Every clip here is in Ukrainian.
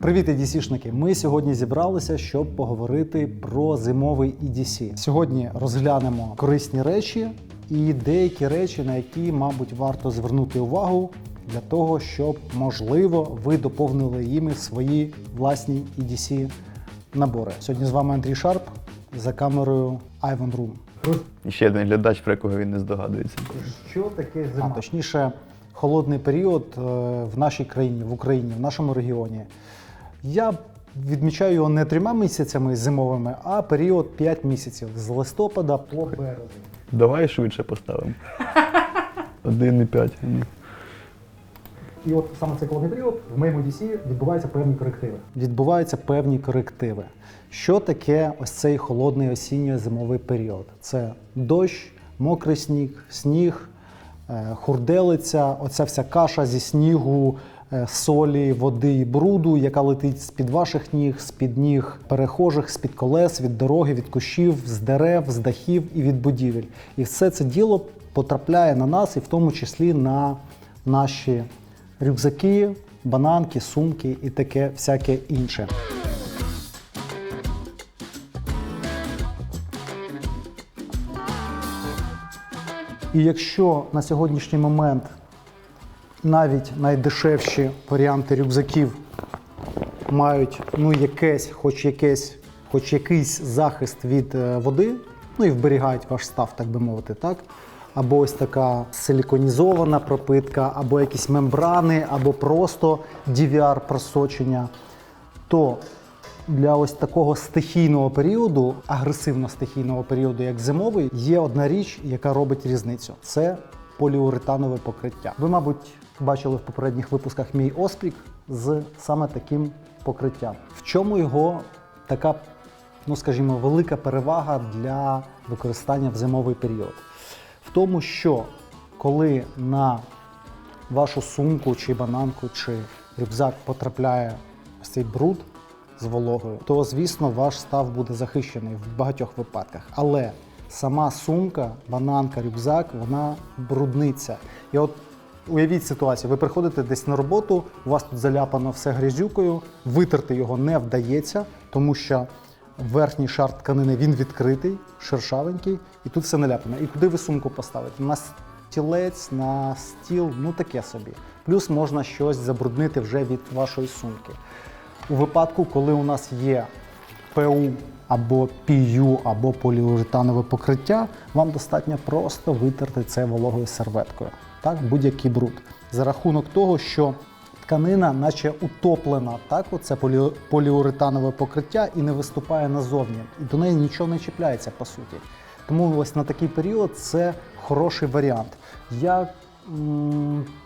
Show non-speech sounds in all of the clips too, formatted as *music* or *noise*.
Привіт, EDC-шники! Ми сьогодні зібралися, щоб поговорити про зимовий EDC. Сьогодні розглянемо корисні речі і деякі речі, на які, мабуть, варто звернути увагу для того, щоб, можливо, ви доповнили їми свої власні EDC набори. Сьогодні з вами Андрій Шарп за камерою Ivan Room. І ще один глядач, про якого він не здогадується. Що таке зима? А, точніше, холодний період е, в нашій країні, в Україні, в нашому регіоні. Я відмічаю його не трьома місяцями зимовими, а період 5 місяців з листопада по березень. Давай швидше поставимо. *laughs* 1,5. Ну. І от саме цей холодний період в моєму DC відбуваються певні корективи. Відбуваються певні корективи. Що таке ось цей холодний осінньо-зимовий період? Це дощ, мокрий сніг, сніг, е, хурделиця, оця вся каша зі снігу, солі, води і бруду, яка летить з-під ваших ніг, з-під ніг перехожих, з-під колес, від дороги, від кущів, з дерев, з дахів і від будівель. І все це діло потрапляє на нас, і в тому числі на наші рюкзаки, бананки, сумки і таке всяке інше. І якщо на сьогоднішній момент навіть найдешевші варіанти рюкзаків мають ну, якесь, хоч якесь, хоч якийсь захист від е, води, ну і вберігають ваш став, так би мовити, так? Або ось така силіконізована пропитка, або якісь мембрани, або просто DVR просочення, то для ось такого стихійного періоду, агресивно-стихійного періоду, як зимовий, є одна річ, яка робить різницю: це поліуретанове покриття. Ви, мабуть, бачили в попередніх випусках мій оспрік з саме таким покриттям. В чому його така, ну скажімо, велика перевага для використання в зимовий період? В тому, що коли на вашу сумку чи бананку, чи рюкзак потрапляє ось цей бруд з вологою, то звісно ваш став буде захищений в багатьох випадках. Але сама сумка, бананка, рюкзак, вона брудниться. І от уявіть ситуацію, ви приходите десь на роботу, у вас тут заляпано все грязюкою, витерти його не вдається, тому що верхній шар тканини він відкритий, шершавенький, і тут все наляпано. І куди ви сумку поставите? На стілець, на стіл, ну таке собі. Плюс можна щось забруднити вже від вашої сумки. У випадку, коли у нас є ПУ або PU, або поліуретанове покриття, вам достатньо просто витерти це вологою серветкою. Так, будь-який бруд. За рахунок того, що тканина, наче утоплена, так, оце полі- поліуретанове покриття і не виступає назовні. І до неї нічого не чіпляється по суті. Тому ось на такий період це хороший варіант. Я,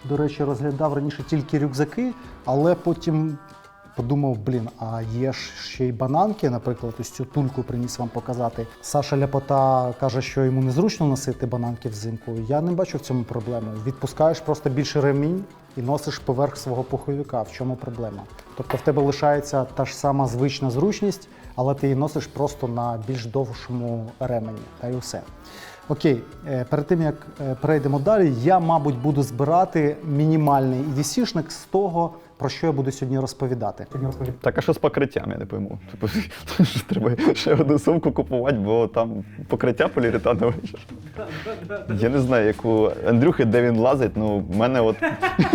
до речі, розглядав раніше тільки рюкзаки, але потім подумав: блін, а є ж ще й бананки, наприклад, ось цю тульку приніс вам показати. Саша Ляпота каже, що йому незручно носити бананки взимку. Я не бачу в цьому проблеми. Відпускаєш просто більше ремінь і носиш поверх свого пуховика. В чому проблема? Тобто в тебе лишається та ж сама звична зручність, але ти її носиш просто на більш довшому ремені. Та й усе. Окей, е, перед тим як е, перейдемо далі, я, мабуть, буду збирати мінімальний EDC-шник з того, про що я буду сьогодні розповідати. Так, а що з покриттям, я не пойму. Типу, *laughs* треба ще одну сумку купувати, бо там покриття поліуретанове. Я не знаю, як у Андрюхи, де він лазить, ну в мене от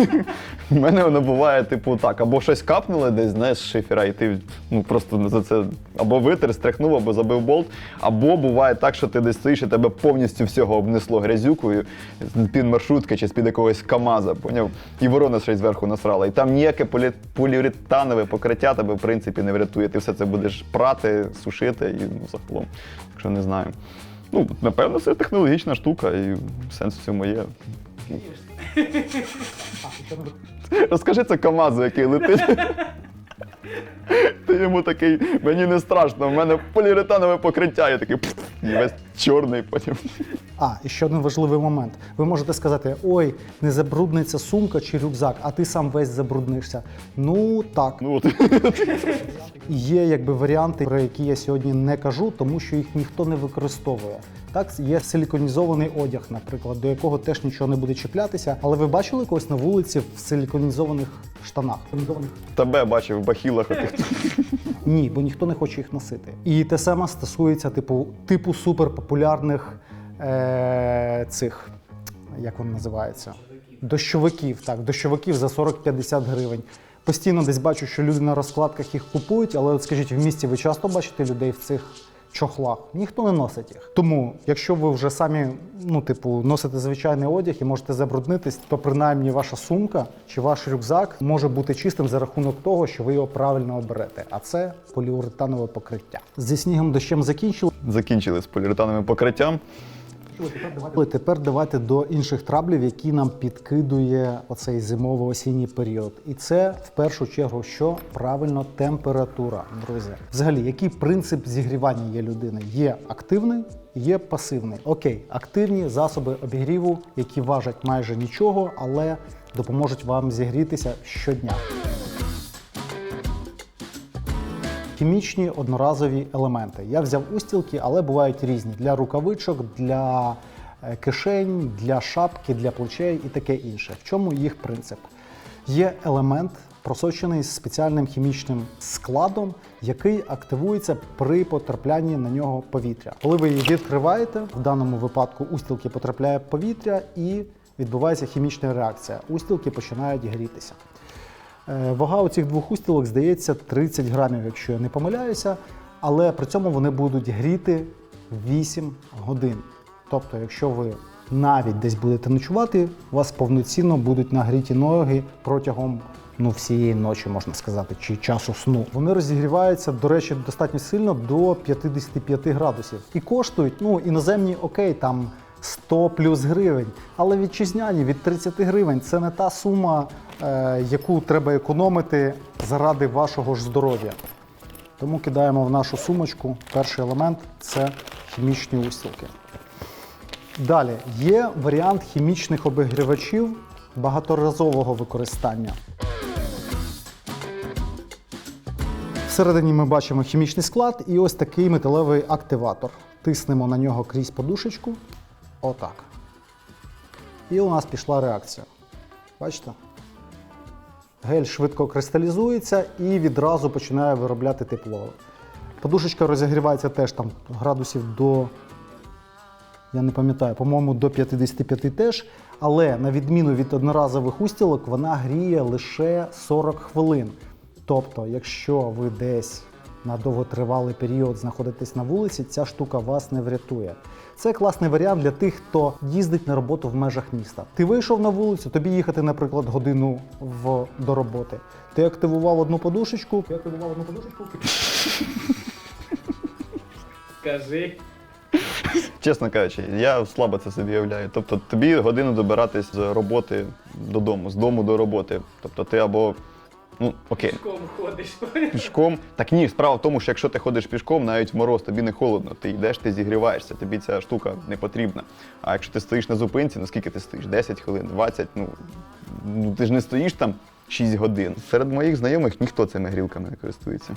*laughs* в мене воно буває, типу, так, або щось капнуло десь, знаєш, з шифера, і ти ну просто за це або витер, стряхнув, або забив болт, або буває так, що ти десь стоїш і тебе повністю всього обнесло грязюкою з-під маршрутки чи з-під якогось КАМАЗа, поняв? І ворона ще зверху насрала. І там ніяке полі... поліуретанове покриття тебе, в принципі, не врятує. Ти все це будеш прати, сушити і ну, загалом. Так що не знаю. Ну, напевно, це технологічна штука, і сенс в цьому є. Розкажи це КАМАЗу, який летить. Ти йому такий, мені не страшно, в мене поліуретанове покриття, я такий і весь чорний потім. А, і ще один важливий момент. Ви можете сказати: ой, не забрудниться сумка чи рюкзак, а ти сам весь забруднишся. Ну так, Ну от Є якби варіанти, про які я сьогодні не кажу, тому що їх ніхто не використовує. Так, є силіконізований одяг, наприклад, до якого теж нічого не буде чіплятися. Але ви бачили когось на вулиці в силіконізованих штанах? тебе бачив в бахілах. отих. *laughs* Ні, бо ніхто не хоче їх носити. І те саме стосується типу типу суперпопулярних е- цих, як вони називаються? Дощовиків. Так, дощовиків за 40-50 гривень. Постійно десь бачу, що люди на розкладках їх купують, але от скажіть, в місті ви часто бачите людей в цих чохлах? Ніхто не носить їх. Тому, якщо ви вже самі, ну, типу, носите звичайний одяг і можете забруднитись, то принаймні ваша сумка чи ваш рюкзак може бути чистим за рахунок того, що ви його правильно оберете. А це поліуретанове покриття. Зі снігом дощем закінчили. Закінчили з поліуретановим покриттям. Але тепер давайте до інших траблів, які нам підкидує оцей зимово-осінній період. І це в першу чергу, що правильно температура, друзі. Взагалі, який принцип зігрівання є людини? Є активний, є пасивний. Окей, активні засоби обігріву, які важать майже нічого, але допоможуть вам зігрітися щодня. Хімічні одноразові елементи. Я взяв устілки, але бувають різні для рукавичок, для е, кишень, для шапки, для плечей і таке інше. В чому їх принцип? Є елемент, просочений спеціальним хімічним складом, який активується при потраплянні на нього повітря. Коли ви її відкриваєте, в даному випадку устілки потрапляє повітря і відбувається хімічна реакція. Устілки починають грітися. Е, Вага у цих двох устілок здається 30 грамів, якщо я не помиляюся, але при цьому вони будуть гріти 8 годин. Тобто, якщо ви навіть десь будете ночувати, у вас повноцінно будуть нагріті ноги протягом ну, всієї ночі, можна сказати, чи часу сну. Вони розігріваються, до речі, достатньо сильно до 55 градусів. І коштують, ну, іноземні окей, там 100 плюс гривень, але вітчизняні від 30 гривень це не та сума, е, яку треба економити заради вашого ж здоров'я. Тому кидаємо в нашу сумочку. Перший елемент це хімічні устілки. Далі є варіант хімічних обігрівачів багаторазового використання. Всередині ми бачимо хімічний склад і ось такий металевий активатор. Тиснемо на нього крізь подушечку. Отак. І у нас пішла реакція. Бачите? Гель швидко кристалізується і відразу починає виробляти тепло. Подушечка розігрівається теж там градусів до, я не пам'ятаю, по-моєму, до 55 теж. Але на відміну від одноразових устілок, вона гріє лише 40 хвилин. Тобто, якщо ви десь на довготривалий період знаходитесь на вулиці, ця штука вас не врятує. Це класний варіант для тих, хто їздить на роботу в межах міста. Ти вийшов на вулицю, тобі їхати, наприклад, годину в, до роботи. Ти активував одну подушечку. Ти активував одну подушечку. *laughs* Скажи. Чесно кажучи, я слабо це собі уявляю. Тобто тобі годину добиратись з роботи додому, з дому до роботи. Тобто ти або. Ну, окей, Пішком ходиш. пішком. Так ні, справа в тому, що якщо ти ходиш пішком, навіть в мороз тобі не холодно. Ти йдеш, ти зігріваєшся, тобі ця штука не потрібна. А якщо ти стоїш на зупинці, ну скільки ти стоїш? 10 хвилин, 20, ну, ну ти ж не стоїш там 6 годин. Серед моїх знайомих ніхто цими грілками не користується.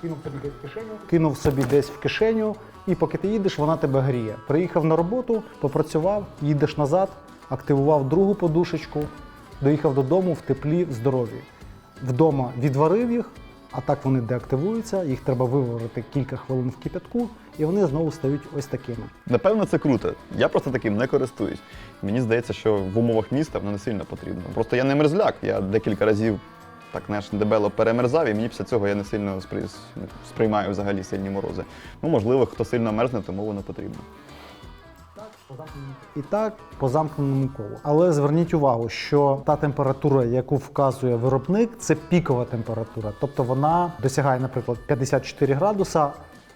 Кинув собі десь в кишеню. Кинув собі десь в кишеню, і поки ти їдеш, вона тебе гріє. Приїхав на роботу, попрацював, їдеш назад, активував другу подушечку, доїхав додому в теплі, в здоров'ї. Вдома відварив їх, а так вони деактивуються, їх треба виварити кілька хвилин в кипятку, і вони знову стають ось такими. Напевно, це круто. Я просто таким не користуюсь. Мені здається, що в умовах міста воно не сильно потрібно. Просто я не мерзляк. Я декілька разів так знаєш, дебело перемерзав, і мені після цього я не сильно сприймаю взагалі сильні морози. Ну, можливо, хто сильно мерзне, тому воно потрібно. І так по замкненому колу. Але зверніть увагу, що та температура, яку вказує виробник, це пікова температура. Тобто вона досягає, наприклад, 54 градуса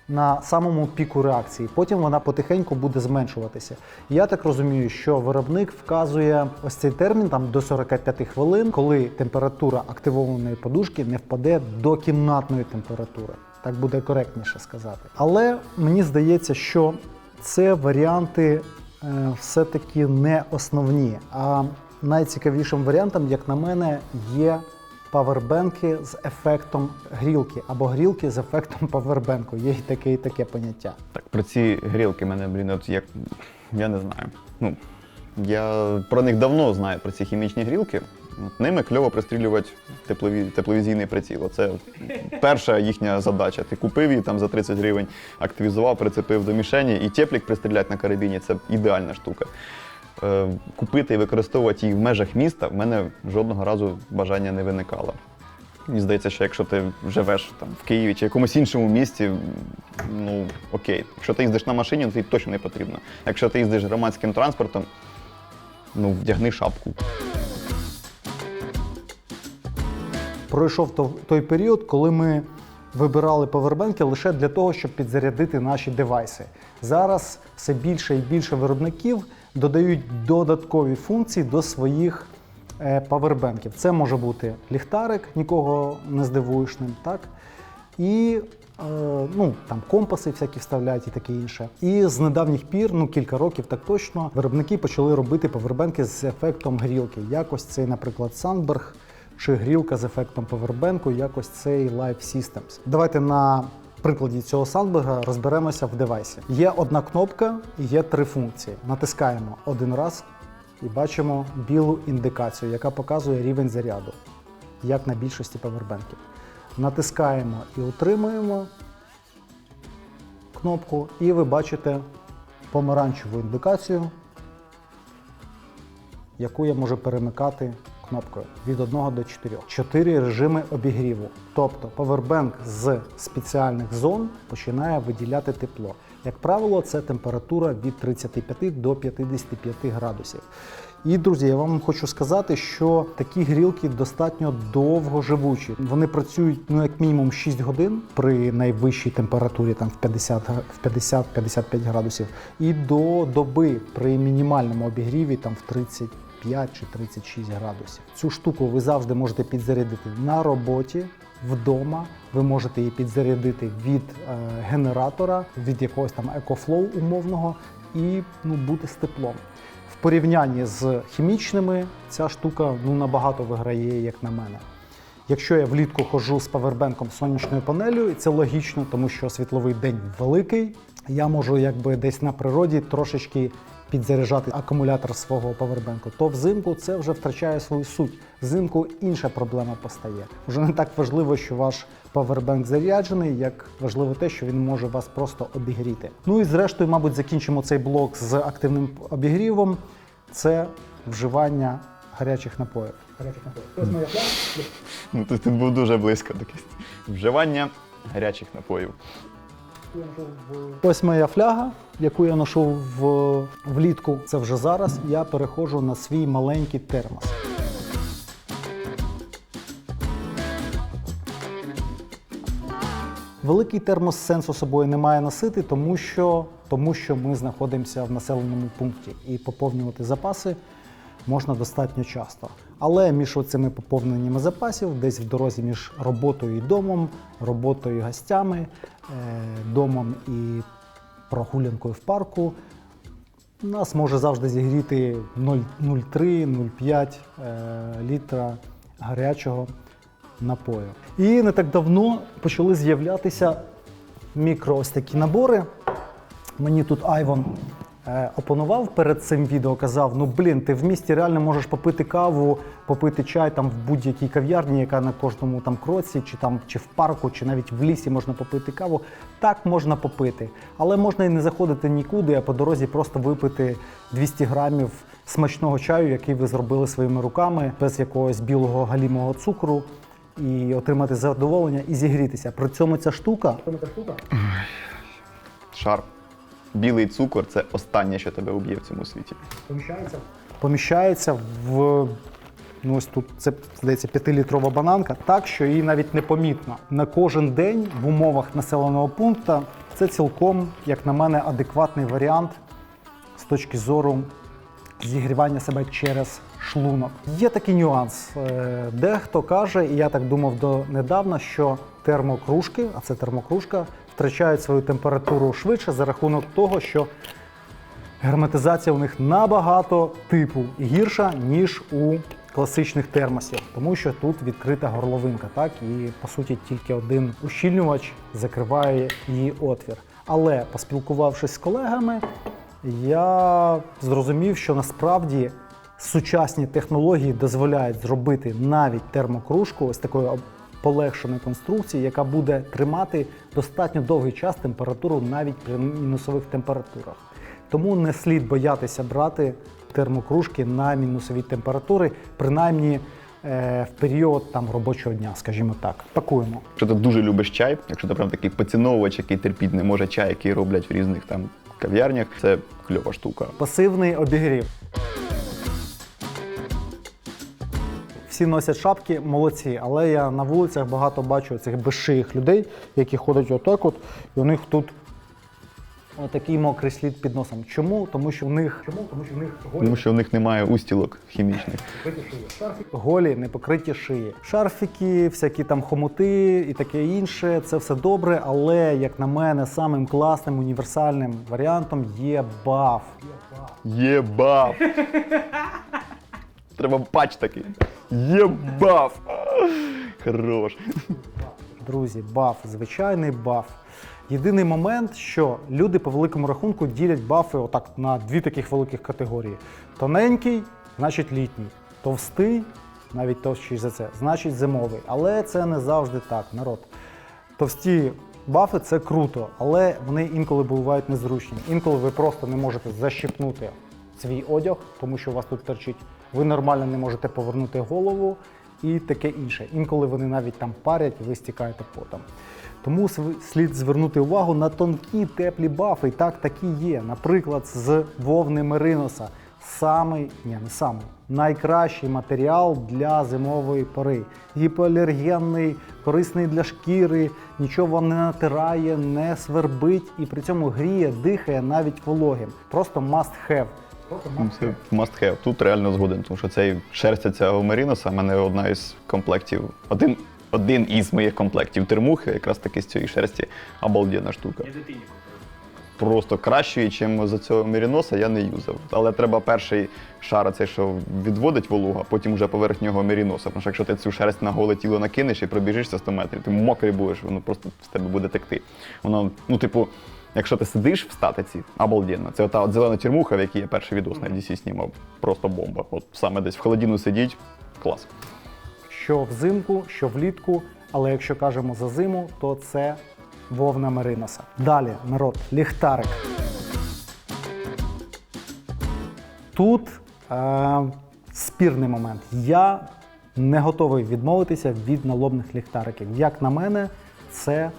на самому піку реакції. Потім вона потихеньку буде зменшуватися. Я так розумію, що виробник вказує ось цей термін там до 45 хвилин, коли температура активованої подушки не впаде до кімнатної температури. Так буде коректніше сказати. Але мені здається, що це варіанти все-таки не основні. А найцікавішим варіантом, як на мене, є павербенки з ефектом грілки або грілки з ефектом павербенку. Є і таке, і таке поняття. Так, про ці грілки мене, блін, от як. Я не знаю. Ну, я про них давно знаю, про ці хімічні грілки. Ними кльово пристрілювати теплові, тепловізійний приціл. Це перша їхня задача. Ти купив її там за 30 гривень, активізував, прицепив до мішені, і теплік пристріляти на карабіні це ідеальна штука. Е, Купити і використовувати їх в межах міста в мене жодного разу бажання не виникало. Мені здається, що якщо ти живеш там в Києві чи якомусь іншому місті, ну окей. Якщо ти їздиш на машині, то тобі точно не потрібно. Якщо ти їздиш громадським транспортом, ну вдягни шапку. Пройшов той період, коли ми вибирали павербенки лише для того, щоб підзарядити наші девайси. Зараз все більше і більше виробників додають додаткові функції до своїх е, павербенків. Це може бути ліхтарик, нікого не здивуєш ним, так? І е, ну, там компаси всякі вставляють і таке інше. І з недавніх пір, ну кілька років так точно, виробники почали робити павербенки з ефектом грілки. Якось цей, наприклад, Sandberg чи грілка з ефектом павербенку, якось цей Live Systems. Давайте на прикладі цього Sandberg розберемося в девайсі. Є одна кнопка є три функції. Натискаємо один раз і бачимо білу індикацію, яка показує рівень заряду, як на більшості павербенків. Натискаємо і утримуємо кнопку, і ви бачите помаранчеву індикацію, яку я можу перемикати кнопкою від 1 до 4. Чотири режими обігріву. Тобто павербенк з спеціальних зон починає виділяти тепло. Як правило, це температура від 35 до 55 градусів. І, друзі, я вам хочу сказати, що такі грілки достатньо довго живучі. Вони працюють ну як мінімум 6 годин при найвищій температурі, там в 50 га- в 50-55 градусів, і до доби при мінімальному обігріві там в 35 чи 36 градусів. Цю штуку ви завжди можете підзарядити на роботі. Вдома ви можете її підзарядити від е, генератора, від якогось там екофлоу умовного, і ну, бути з теплом. В порівнянні з хімічними ця штука ну, набагато виграє, як на мене. Якщо я влітку ходжу з павербенком сонячною панелью, і це логічно, тому що світловий день великий, я можу якби десь на природі трошечки підзаряджати акумулятор свого павербенку, то взимку це вже втрачає свою суть. Взимку інша проблема постає. Вже не так важливо, що ваш павербенк заряджений, як важливо те, що він може вас просто обігріти. Ну і зрештою, мабуть, закінчимо цей блок з активним обігрівом. Це вживання гарячих напоїв. Гарячих напоїв. Ось. Ну, був дуже близько до кисті. Вживання гарячих напоїв. Ось моя фляга, яку я ношу в, влітку. Це вже зараз. Я переходжу на свій маленький термос. Великий термос сенсу собою не має носити, тому що, тому що ми знаходимося в населеному пункті і поповнювати запаси можна достатньо часто. Але між цими поповненнями запасів, десь в дорозі між роботою і домом, роботою і гостями, е, домом і прогулянкою в парку, нас може завжди зігріти 0,03-0,5 е, літра гарячого напою. І не так давно почали з'являтися мікро ось такі набори. Мені тут Айвон е, опонував перед цим відео, казав: ну блін, ти в місті реально можеш попити каву, попити чай там в будь-якій кав'ярні, яка на кожному там кроці, чи там чи в парку, чи навіть в лісі можна попити каву. Так можна попити, але можна і не заходити нікуди, а по дорозі просто випити 200 грамів смачного чаю, який ви зробили своїми руками, без якогось білого галімого цукру. І отримати задоволення і зігрітися. При цьому ця штука. Шар. Білий цукор це останнє, що тебе уб'є в цьому світі. Поміщається? Поміщається в. Ну, ось тут це здається 5-літрова бананка, так що її навіть непомітно. На кожен день в умовах населеного пункту це цілком, як на мене, адекватний варіант з точки зору зігрівання себе через шлунок. Є такий нюанс. Е, Дехто каже, і я так думав донедавна, що термокружки, а це термокружка, втрачають свою температуру швидше за рахунок того, що герметизація у них набагато типу гірша, ніж у класичних термосів, тому що тут відкрита горловинка, так і по суті тільки один ущільнювач закриває її отвір. Але поспілкувавшись з колегами, я зрозумів, що насправді сучасні технології дозволяють зробити навіть термокружку такої об- полегшеної конструкції, яка буде тримати достатньо довгий час температуру навіть при мінусових температурах. Тому не слід боятися брати термокружки на мінусові температури, принаймні е, в період там робочого дня, скажімо так. Пакуємо. Якщо ти дуже любиш чай, якщо ти прям такий поціновувач, який терпіть не може чай, який роблять в різних там кав'ярнях, це кльова штука. Пасивний обігрів. Всі носять шапки, молодці, але я на вулицях багато бачу цих безшиїх людей, які ходять отак от, і у них тут отакий мокрий слід під носом. Чому? Тому що в них чому? Тому що в них Тому що в них немає устілок хімічних. голі не покриті шиї. Шарфіки, всякі там хомути і таке інше. Це все добре, але як на мене, самим класним універсальним варіантом є баф. Єбав! Треба патч такий. Єбав! Хорош. Друзі, баф, звичайний баф. Єдиний момент, що люди по великому рахунку ділять бафи отак на дві таких великих категорії: тоненький, значить літній, товстий, навіть товщий за це, значить зимовий. Але це не завжди так, народ. Товсті бафи це круто, але вони інколи бувають незручні. Інколи ви просто не можете защипнути свій одяг, тому що у вас тут торчить. Ви нормально не можете повернути голову і таке інше. Інколи вони навіть там парять, ви стікаєте потом. Тому слід звернути увагу на тонкі теплі бафи. І так такі є. Наприклад, з вовни мериноса. Самий, ні, не самий, найкращий матеріал для зимової пори. Гіпоалергенний, корисний для шкіри, нічого вам не натирає, не свербить і при цьому гріє, дихає навіть вологим. Просто must have. Це must have. Тут реально згоден, тому що цей шерстя цього меріноса, в мене одна із комплектів. Один, один із моїх комплектів термухи, якраз таки з цієї шерсті обалденна штука. Я дитині купив. Просто кращої, ніж за цього меріноса, я не юзав. Але треба перший шар, цей, що відводить вологу, а потім вже поверх нього меріноса. Тому що якщо ти цю шерсть на голе тіло накинеш і пробіжишся 100 метрів, ти мокрий будеш, воно просто з тебе буде текти. Воно, ну, типу, якщо ти сидиш в статиці, обалденно. Це ота от зелена тюрмуха, в якій я перший відос на DC знімав. Просто бомба. От саме десь в холодіну сидіть, клас. Що взимку, що влітку. Але якщо кажемо за зиму, то це вовна мериноса. Далі, народ, ліхтарик. Тут е, спірний момент. Я не готовий відмовитися від налобних ліхтариків. Як на мене, це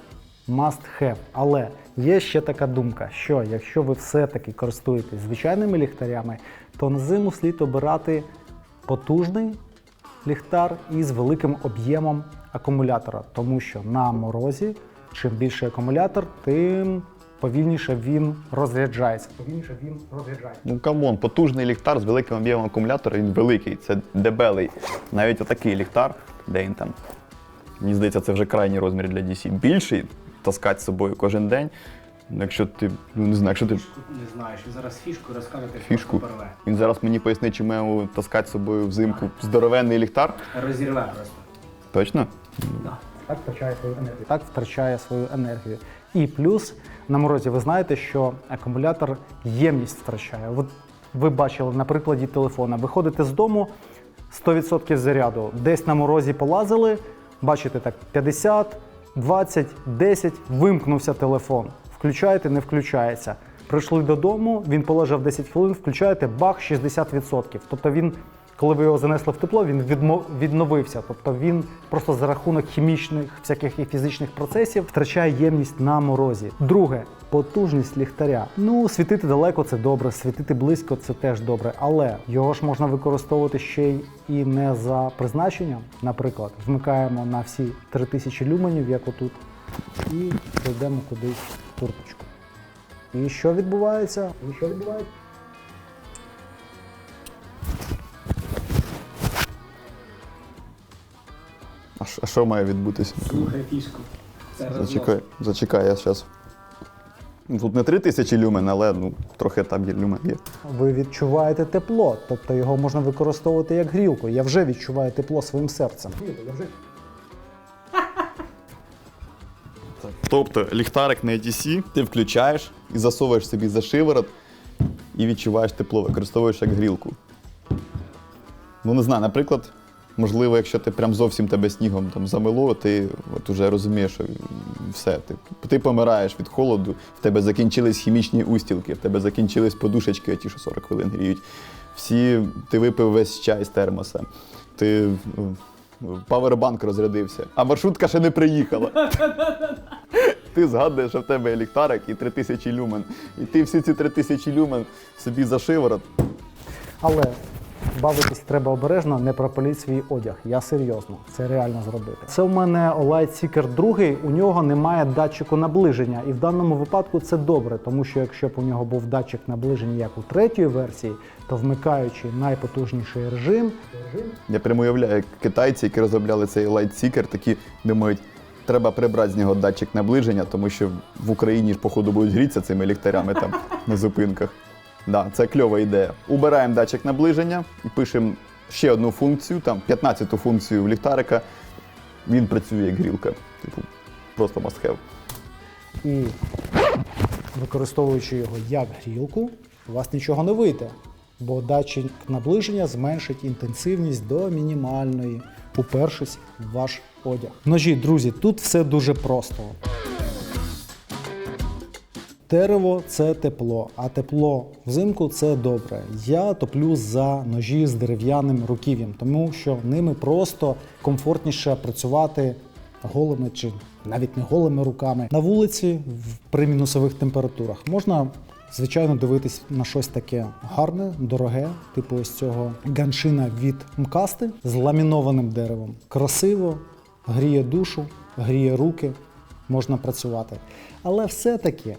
must have. Але є ще така думка, що якщо ви все-таки користуєтесь звичайними ліхтарями, то на зиму слід обирати потужний ліхтар із великим об'ємом акумулятора, тому що на морозі, чим більший акумулятор, тим повільніше він розряджається. Повільніше він розряджається. Ну камон, потужний ліхтар з великим об'ємом акумулятора, він великий, це дебелий. Навіть отакий ліхтар, де він там. Мені здається, це вже крайній розмір для DC. Більший таскати з собою кожен день. Якщо ти, ну не знаю, якщо ти Не знаєш, ви зараз фішку розкажете фішку, порве. він зараз мені пояснить, чи маю таскати з собою взимку здоровенний ліхтар. Розірве просто. Точно? Да. Так втрачає свою енергію. Так втрачає свою енергію. І плюс на морозі ви знаєте, що акумулятор ємність втрачає. От ви бачили на прикладі телефона. Виходите з дому 100% заряду. Десь на морозі полазили, бачите так, 50, 20, 10, вимкнувся телефон. Включаєте, не включається. Прийшли додому, він полежав 10 хвилин, включаєте бах 60%. Тобто він, коли ви його занесли в тепло, він відновився. Тобто він просто за рахунок хімічних всяких і фізичних процесів втрачає ємність на морозі. Друге, потужність ліхтаря. Ну, світити далеко це добре, світити близько це теж добре, але його ж можна використовувати ще й і не за призначенням. Наприклад, вмикаємо на всі 3000 люменів, як отут, і кладемо кудись Турточку. І що відбувається? І що відбувається? А що- А що має відбутися? Слухай фішку. Це Зачекай, зачекай, я зараз. Ну, тут не три тисячі люмен, але ну, трохи там є люмен є. Ви відчуваєте тепло, тобто його можна використовувати як грілку. Я вже відчуваю тепло своїм серцем. Я вже Тобто ліхтарик на ETC ти включаєш і засовуєш собі за шиворот і відчуваєш тепло, використовуєш як грілку. Ну, не знаю, наприклад, можливо, якщо ти прям зовсім тебе снігом там замило, ти от уже розумієш, що все, ти, ти помираєш від холоду, в тебе закінчились хімічні устілки, в тебе закінчились подушечки, ті, що 40 хвилин гріють. Всі, ти випив весь чай з термоса. Ти ну, павербанк розрядився, а маршрутка ще не приїхала. *laughs* Ти згадуєш, що в тебе є ліхтарик і 3000 люмен. І ти всі ці 3000 люмен собі за шиворот. Але бавитись треба обережно, не пропаліть свій одяг. Я серйозно, це реально зробити. Це в мене Light Seeker 2, у нього немає датчику наближення. І в даному випадку це добре, тому що якщо б у нього був датчик наближення, як у третьої версії, то вмикаючи найпотужніший режим, Я прямо уявляю, як китайці, які розробляли цей Light Seeker, такі думають, треба прибрати з нього датчик наближення, тому що в Україні ж, походу, будуть грітися цими ліхтарями там на зупинках. Да, це кльова ідея. Убираємо датчик наближення пишемо ще одну функцію, там 15-ту функцію в ліхтарика. Він працює як грілка. Типу, просто must have. і використовуючи його як грілку, у вас нічого не вийде, бо датчик наближення зменшить інтенсивність до мінімальної, упершись в ваш одяг. Ножі, друзі, тут все дуже просто. Дерево це тепло, а тепло взимку це добре. Я топлю за ножі з дерев'яним руків'ям, тому що ними просто комфортніше працювати голими чи навіть не голими руками. На вулиці при мінусових температурах можна. Звичайно, дивитись на щось таке гарне, дороге, типу ось цього ганшина від мкасти з ламінованим деревом. Красиво, гріє душу, гріє руки, можна працювати. Але все-таки,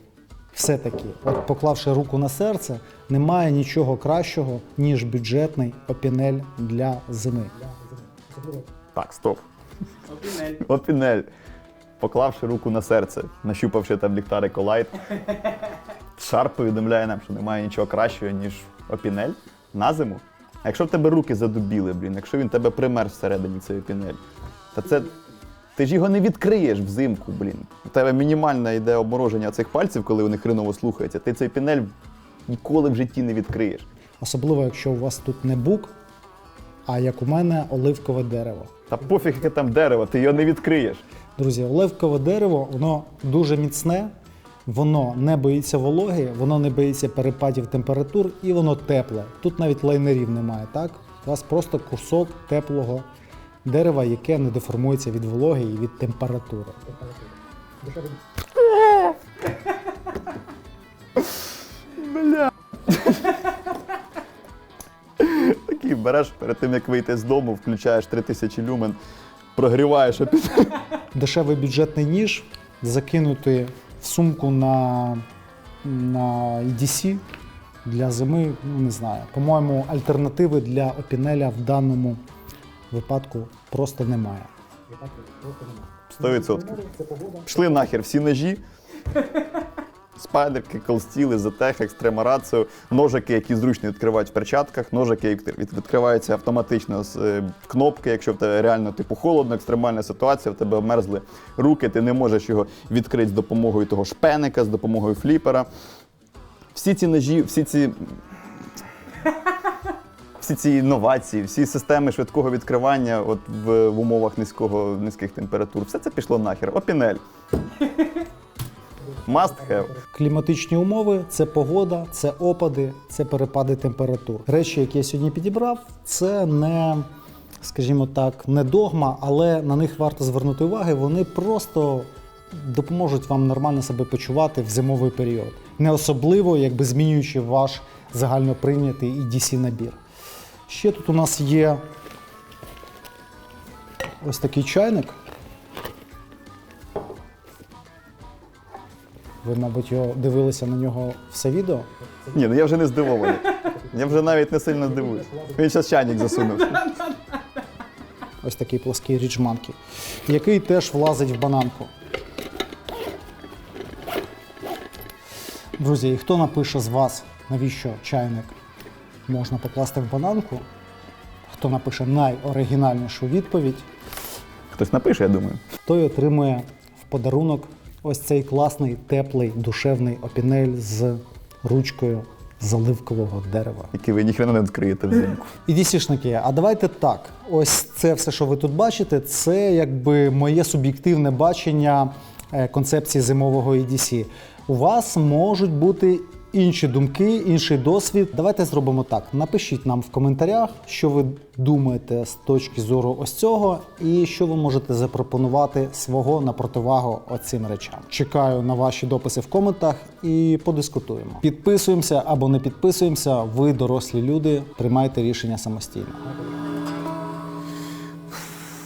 все-таки, от поклавши руку на серце, немає нічого кращого, ніж бюджетний опінель для зими. Так, стоп. Опінель. *laughs* Опінель. Поклавши руку на серце, нащупавши там ліхтарик Олайт, Шарп повідомляє нам, що немає нічого кращого, ніж опінель на зиму. А якщо в тебе руки задубіли, блін, якщо він тебе примерз всередині цей опінель, то це. Ти ж його не відкриєш взимку, блін. У тебе мінімальне йде обмороження цих пальців, коли вони хреново слухаються. Ти цей пінель ніколи в житті не відкриєш. Особливо, якщо у вас тут не бук, а як у мене оливкове дерево. Та пофіг, яке там дерево, ти його не відкриєш. Друзі, оливкове дерево, воно дуже міцне, воно не боїться вологи, воно не боїться перепадів температур і воно тепле. Тут навіть лайнерів немає, так? У вас просто кусок теплого дерева, яке не деформується від вологи і від температури. Бля. Такий береш перед тим, як вийти з дому, включаєш 3000 люмен, прогріваєш опінель. Дешевий бюджетний ніж закинути в сумку на, на EDC для зими, ну не знаю. По-моєму, альтернативи для опінеля в даному випадку просто немає. 100%. Пішли нахер всі ножі. Спайдерки, колстіли, затех, екстрема раціо, ножики, які зручно відкривають в перчатках, ножики, які відкриваються автоматично з е, кнопки, якщо в тебе реально типу холодно, екстремальна ситуація, в тебе обмерзли руки, ти не можеш його відкрити з допомогою того шпеника, з допомогою фліпера. Всі ці ножі, всі ці. Всі ці інновації, всі системи швидкого відкривання от в, в умовах низького, низьких температур, все це пішло нахер. Опінель. *laughs* Must have. Кліматичні умови це погода, це опади, це перепади температур. Речі, які я сьогодні підібрав, це не, скажімо так, не догма, але на них варто звернути уваги. Вони просто допоможуть вам нормально себе почувати в зимовий період. Не особливо, якби змінюючи ваш загальноприйнятий EDC набір. Ще тут у нас є ось такий чайник. Ви, мабуть, його дивилися на нього все відео. Ні, ну я вже не здивований. Я вже навіть не сильно здивуюсь. Він зараз чайник засунув. ось такий плоский ріджманкі, який теж влазить в бананку. Друзі, і хто напише з вас, навіщо чайник можна покласти в бананку? Хто напише найоригінальнішу відповідь, Хтось напише, я думаю. той отримує в подарунок ось цей класний, теплий, душевний опінель з ручкою з оливкового дерева. Який ви ніхрена не відкриєте взимку. І дісішники, а давайте так. Ось це все, що ви тут бачите, це якби моє суб'єктивне бачення е, концепції зимового EDC. У вас можуть бути інші думки, інший досвід. Давайте зробимо так. Напишіть нам в коментарях, що ви думаєте з точки зору ось цього, і що ви можете запропонувати свого на противагу оцим речам. Чекаю на ваші дописи в коментах і подискутуємо. Підписуємося або не підписуємося. Ви дорослі люди, приймайте рішення самостійно.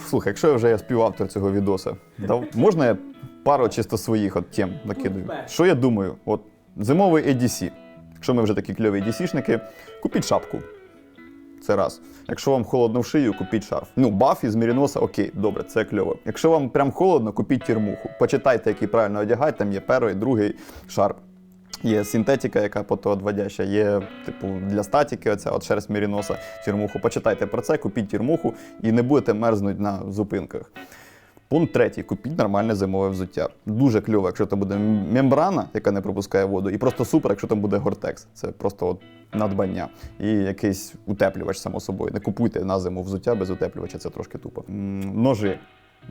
Слухай, якщо я вже я співавтор цього відоса, дав, можна я пару чисто своїх от тем накидаю? Що я думаю? От зимовий EDC. Якщо ми вже такі кльові EDC-шники, купіть шапку. Це раз. Якщо вам холодно в шию, купіть шарф. Ну, баф із Міріноса, окей, добре, це кльово. Якщо вам прям холодно, купіть тірмуху. Почитайте, який правильно одягати, там є перший, другий шарф. Є синтетика, яка потоотводяща, є типу для статіки, оця от шерсть Міріноса, тірмуху. Почитайте про це, купіть тірмуху і не будете мерзнути на зупинках. Пункт третій. Купіть нормальне зимове взуття. Дуже кльово, якщо там буде мембрана, яка не пропускає воду, і просто супер, якщо там буде гортекс. Це просто от надбання. І якийсь утеплювач, само собою. Не купуйте на зиму взуття без утеплювача, це трошки тупо. Ножи.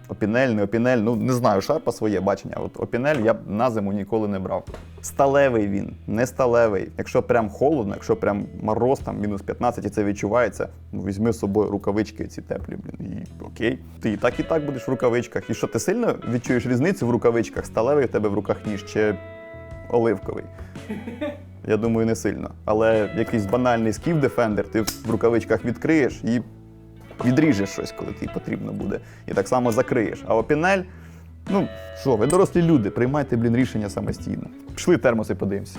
Опінель, не опінель, ну не знаю, шарпа своє бачення. От опінель я б на зиму ніколи не брав. Сталевий він, не сталевий. Якщо прям холодно, якщо прям мороз, там мінус 15 і це відчувається, ну візьми з собою рукавички ці теплі, блін. І окей. Ти і так і так будеш в рукавичках. І що ти сильно відчуєш різницю в рукавичках? Сталевий в тебе в руках ніж чи оливковий? Я думаю, не сильно. Але якийсь банальний скіф Defender ти в рукавичках відкриєш і відріжеш щось, коли тобі потрібно буде. І так само закриєш. А опінель, ну що, ви дорослі люди, приймайте, блін, рішення самостійно. Пішли термоси подивимося.